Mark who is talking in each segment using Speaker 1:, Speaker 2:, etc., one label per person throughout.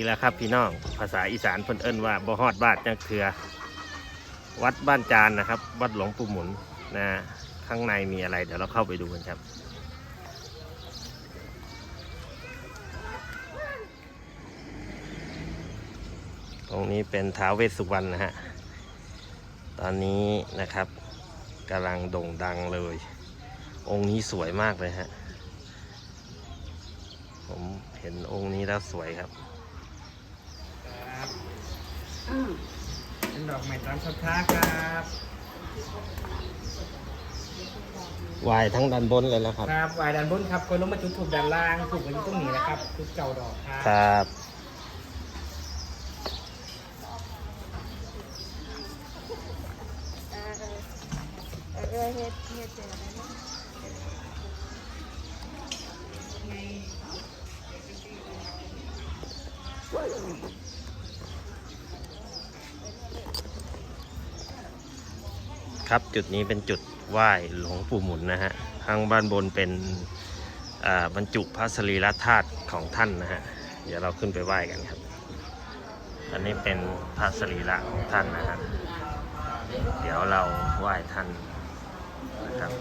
Speaker 1: อีกแล้วครับพี่น้อง ภาษาอีสานเพิ่นเอิ้นว่าบ่ฮอดบาทจังเถือวัดบ้านจานนะครับ วัดหลวงปู่หมุนนะข้างในมีอะไร เดี๋ยวเราเข้าไปดูกันครับตรงนี้เป็นท้าวเวสสุวรรณนะฮะ ตอนนี้นะครับกำลังโด่งดังเลย องค์นี้สวยมากเลยฮะ ผมเห็นองค์นี้แล้วสวยครับ
Speaker 2: เป็นดอกไม้ตามศรัทธาครับ
Speaker 1: วายทั้งด้านบนเลยแล้วครับ
Speaker 2: ครับวายด้านบนครับคนลงมาจุดถูกด้านล่างถูกกันอยู่ตรงนี้นะครับจุดเก่าดอกครับ
Speaker 1: ครับ
Speaker 3: เออเออเออเฮ็ดเฮ็ดเจอแล้วนะ
Speaker 1: ครับจุดนี้เป็นจุดไหว้หลวงปู่หมุนนะฮะข้างบ้านบนเป็นบรรจุพระสรีระธาตุของท่านนะฮะเดี๋ยวเราขึ้นไปไหว้กันครับ อันนี้เป็นพระสรีระของท่านนะฮะเดี๋ยวเราไหว้ท่านนะครับ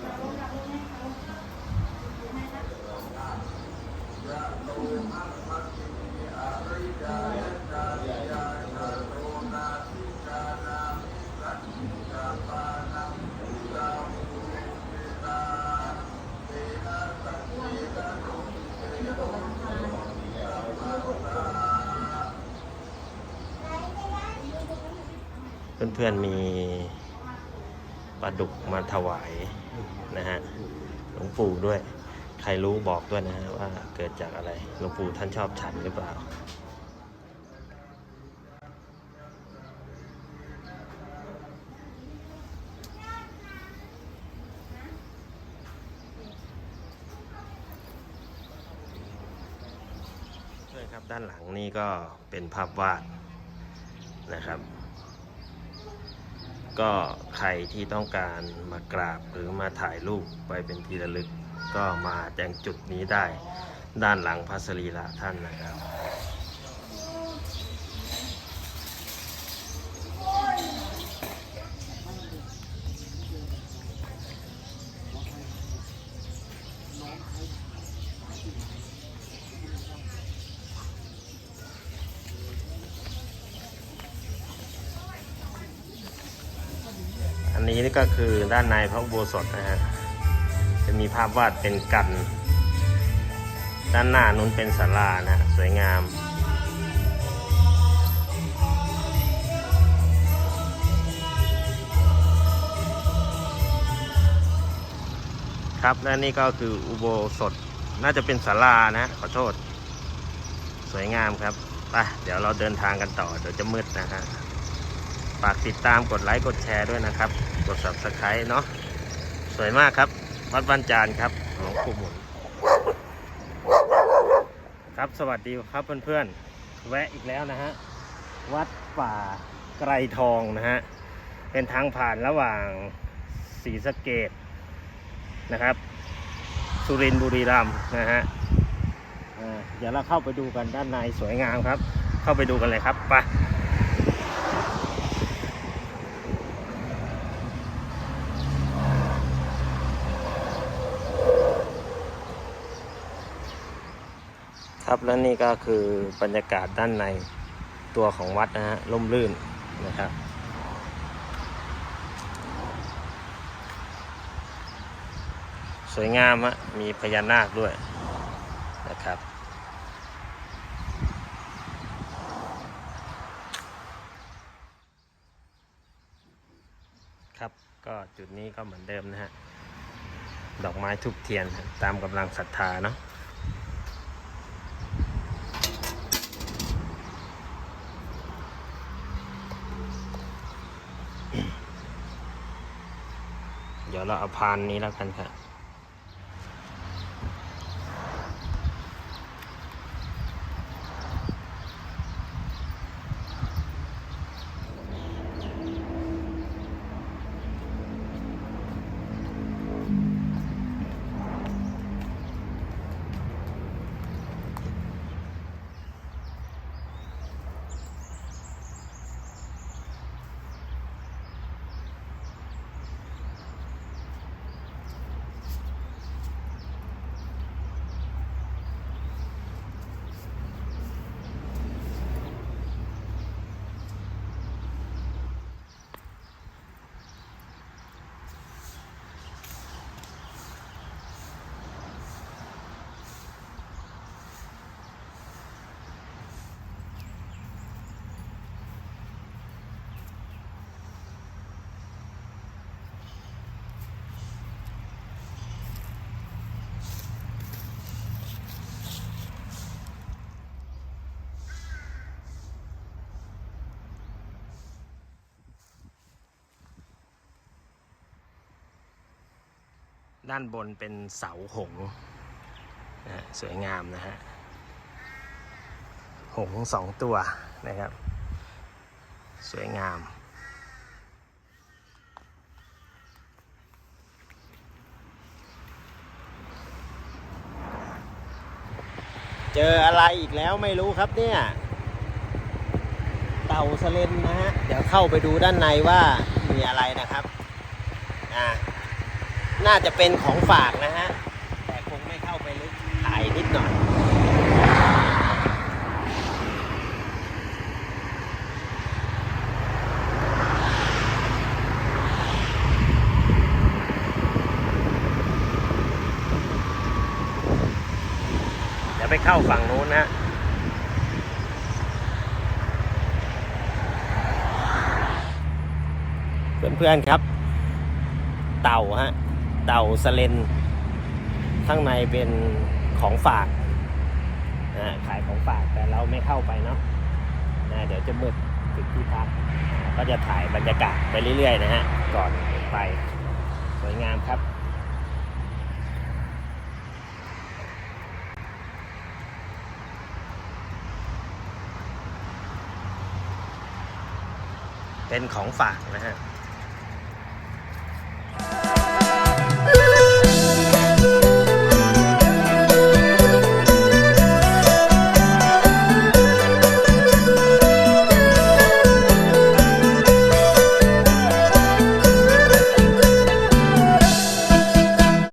Speaker 1: เพื่อนๆมีปลาดุกมาถวายนะฮะหลวงปู่ด้วย ใครรู้บอกด้วยนะฮะว่าเกิดจากอะไรหลวงปู่ท่านชอบฉันหรือเปล่าเพื่อนครับด้านหลังนี่ก็เป็นภาพวาดนะครับ ก็ใครที่ต้องการมากราบหรือมาถ่ายรูปไปเป็นที่ระลึก ก็มาแจงจุดนี้ได้ ด้านหลังพระสรีระท่านนะครับ นี้นี่ก็คือด้านในพระอุโบสถนะฮะจะมีภาพวาดเป็นกัน ด้านหน้านู้นเป็นศาลานะฮะสวยงามครับและนี่ก็คืออุโบสถน่าจะเป็นศาลานะ ขอโทษ สวยงามครับไปเดี๋ยวเราเดินทางกันต่อ เดี๋ยวจะมืดนะฮะ ฝากติดตามกดไลค์กดแชร์ด้วยนะครับ กด subscribe เนาะสวยมากครับ วัดบ้านจานครับหลวงปู่หมุนครับสวัสดีครับเพื่อนๆ แวะอีกแล้วนะฮะ วัดป่าไกรทองนะฮะ เป็นทางผ่านระหว่างศรีสะเกดนะครับ สุรินทร์บุรีรัมย์นะฮะเดี๋ยวเราเข้าไปดูกันด้านในสวยงามครับ เข้าไปดูกันเลยครับไป ครับและนี่ก็คือบรรยากาศด้านในตัวของวัดนะฮะร่มรื่นนะครับสวยงามฮะมีพญานาคด้วยนะครับ ครับก็จุดนี้ก็เหมือนเดิมนะฮะ ดอกไม้ทุบเทียนตามกำลังศรัทธาเนาะ เราเอาพานนี้แล้วกันค่ะ ด้านบนเป็นเสาหงส์นะสวยงามนะฮะ หงส์สองตัวนะครับ สวยงาม เจออะไรอีกแล้วไม่รู้ครับเนี่ย เต่าสเลนนะฮะ เดี๋ยวเข้าไปดูด้านในว่ามีอะไรนะครับ อ่า น่าจะเป็นของฝากนะฮะ แต่คงไม่เข้าไปลึกถ่ายนิดหน่อย เดี๋ยวไปเข้าฝั่งนู้นนะเพื่อนๆครับ เต่าฮะ เต่าสเลนข้างในเป็นของฝากนะฮะขายของฝากแต่เราไม่เข้าไปเนาะนะเดี๋ยวจะมืดถึงที่พักก็จะถ่ายบรรยากาศไปเรื่อยๆนะฮะก่อนไปสวยงามครับเป็นของฝากนะฮะ